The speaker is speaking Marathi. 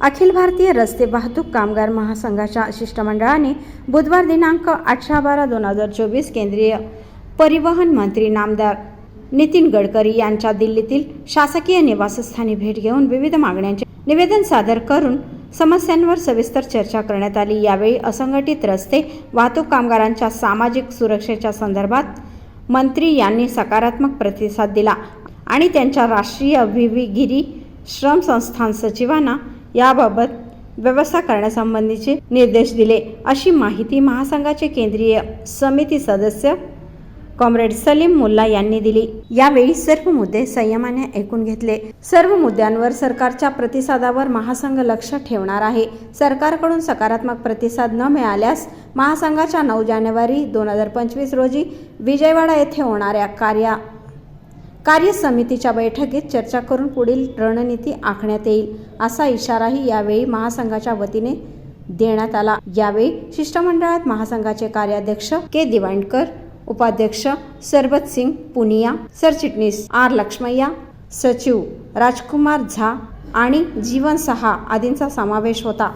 अखिल भारतीय रस्ते वाहतूक कामगार महासंघाच्या शिष्टमंडळाने बुधवार दिनांक अठरा बारा दोन हजार चोवीस केंद्रीय परिवहन मंत्री नामदार नितीन गडकरी यांच्या दिल्लीतील शासकीय निवासस्थानी भेट घेऊन विविध मागण्यांचे निवेदन सादर करून समस्यांवर सविस्तर चर्चा करण्यात आली. यावेळी असंघटित रस्ते वाहतूक कामगारांच्या सामाजिक सुरक्षेच्या संदर्भात मंत्री यांनी सकारात्मक प्रतिसाद दिला आणि त्यांच्या राष्ट्रीय विविगिरी श्रम संस्थान सचिवांना याबाबत व्यवस्था करण्यासंबंधीचे निर्देश दिले. अशी माहिती महासंघाचे केंद्रीय समिती सदस्य कॉम्रेड सलीम मुल्ला यांनी दिली. यावेळी सर्व मुद्दे संयमाने ऐकून घेतले. सर्व मुद्द्यांवर सरकारच्या प्रतिसादावर महासंघ लक्ष ठेवणार आहे. सरकारकडून सकारात्मक प्रतिसाद न मिळाल्यास महासंघाच्या नऊ जानेवारी दोन हजार पंचवीस रोजी विजयवाडा येथे होणाऱ्या कार्या कार्य समितीच्या बैठकीत चर्चा करून पुढील रणनीती आखण्यात येईल असा इशाराही यावेळी महासंघाच्या वतीने देण्यात आला. यावेळी शिष्टमंडळात महासंघाचे कार्याध्यक्ष के. दिवाणकर उपाध्यक्ष सरबत सिंग पुनिया सरचिटणीस आर. लक्ष्मय्या सचिव राजकुमार झा आणि जीवन सहा आदींचा समावेश होता.